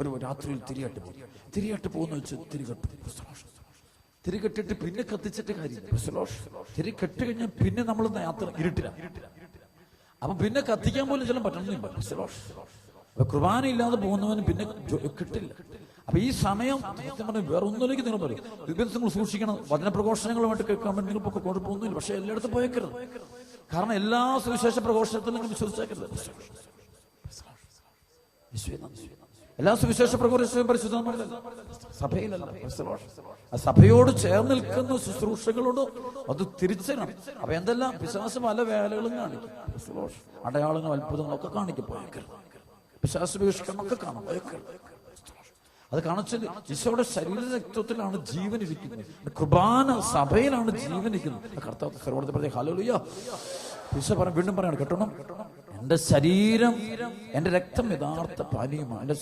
ഒരു രാത്രിയിൽ തിരിയാട്ട് പോയി തിരിയാട്ട് പോകുന്ന വെച്ച് തിരികെട്ടു. തിരികെട്ടിട്ട് പിന്നെ കത്തിച്ചിട്ട് കാര്യമില്ല തിരി കെട്ടി കഴിഞ്ഞാൽ പിന്നെ നമ്മൾ യാത്ര ഇരുട്ടില്ല അപ്പൊ പിന്നെ കത്തിക്കാൻ പോലും ചില പറ്റണമെന്നില്ല. കുർബാന ഇല്ലാതെ പോകുന്നവന് പിന്നെ കിട്ടില്ല. അപ്പൊ ഈ സമയം സത്യം പറഞ്ഞാൽ വേറെ ഒന്നിലേക്ക് നിങ്ങൾ പറയും. നിങ്ങൾ സൂക്ഷിക്കണം. വചനപ്രഘോഷണങ്ങളുമായിട്ട് കേൾക്കാൻ വേണ്ടി നിങ്ങൾ കുഴപ്പമൊന്നുമില്ല. പക്ഷെ എല്ലായിടത്തും പോയേക്കരുത്. കാരണം എല്ലാ സുവിശേഷ പ്രഘോഷണത്തിലും നിങ്ങൾ വിശ്വസിച്ചേക്കരുത്. എല്ലാ സുവിശേഷ പരിശുദ്ധമല്ല സഭയിലല്ല സഭയോട് ചേർന്ന് നിൽക്കുന്ന ശുശ്രൂഷകളോട് അത് തിരിച്ചറിയണം. അപ്പൊ എന്തെല്ലാം? പിശാസ് പല വേലകളും കാണിക്കും. അടയാളങ്ങളും അത്ഭുതങ്ങളും ഒക്കെ കാണിക്കും. പോയേക്കരുത്. പിശാസ് കാണും. അത് കാണിച്ചത് ഈശോയുടെ ശരീര രക്തത്തിലാണ് ജീവൻ ഇരിക്കുന്നത് കുർബാന സഭയിലാണ് ജീവൻ ഇരിക്കുന്നത് കർത്താവ് പറഞ്ഞ ഈശോ പറ വീണ്ടും പറയാണ് കേട്ടോണം. എന്റെ ശരീരം എന്റെ രക്തം യഥാർത്ഥ പാനീയമാണ്. എന്റെ